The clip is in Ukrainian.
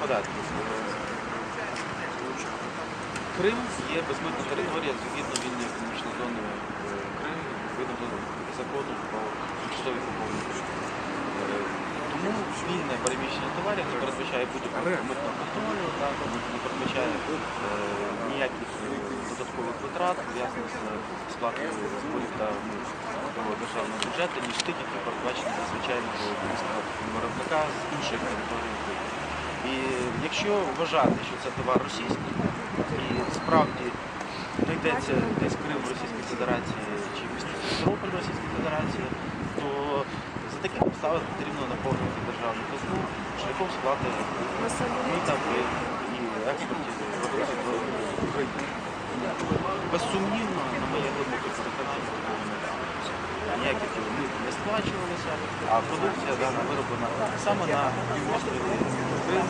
податків. Крим є безмитна територія згідно вільної економічної зони е, Крим, відповідно до закону про тимчасові території. Е, Тому вільне переміщення товарів не передбачає будь-якого митного контролю, не передбачає е, ніяких додаткових витрат, пов'язаних з сплатою зборів та до державного бюджету, ніж тих, які передбачені за звичайного виробника з інших територій. Якщо вважати, що це товар російський, і справді знайдеться десь Крим в Російській Федерації чи місто Сімферополь Російської Федерації, то за таких обставин потрібно наповнити державну казну шляхом сплати мита і експорті продукції до України. Безсумнівно, на моє глибоке переконання, ніяких мит не сплачувалося, а продукція дана вироблена саме на півострові Крим